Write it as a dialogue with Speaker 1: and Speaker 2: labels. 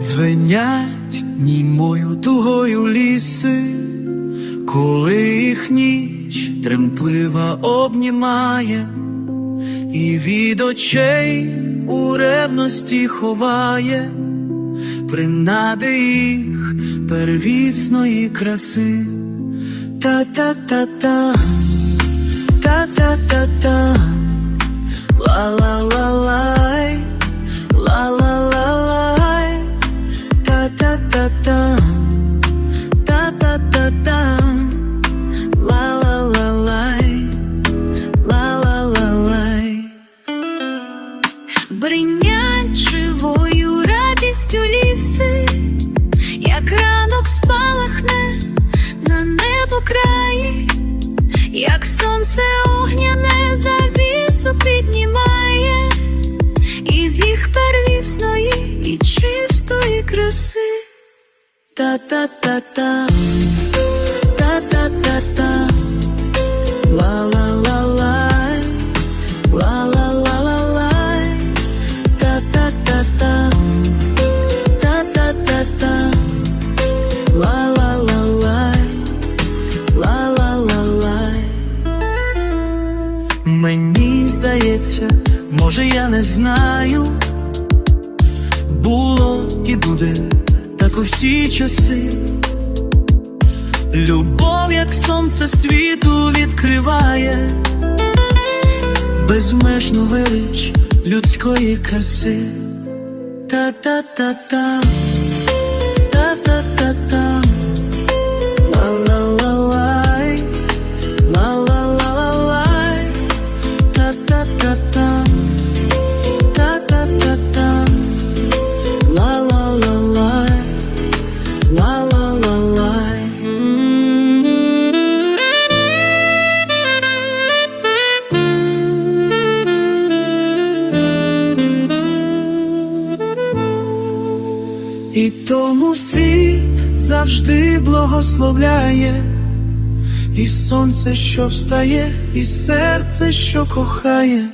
Speaker 1: Звенять німою тугою ліси, коли їх ніч тремтлива обнімає, і від очей у ревності ховає, принади їх первісної краси. Та-та-та-та, та-та-та-та, та-та-та-та, та-та-та-та, ла-ла-ла-лай, ла-ла-ла-лай.
Speaker 2: Бринять живою радістю ліси, як ранок спалахне на небо краї, як сонце огняне завісу піднімає, із їх первісної
Speaker 1: Та-та-та-та, та-та-та-та, ла-ла-ла-лай, ла-ла-ла-ла-лай, та-та-та-та, та-та-та-та, ла-ла-ла-лай, ла-ла-ла-лай. Мені здається, може я не знаю, було і буде так у всі часи. Любов, як сонце світу відкриває, безмежну велич людської краси. Та-та-та-та, та-та-та-та, тому світ завжди благословляє, і сонце, що встає, і серце, що кохає.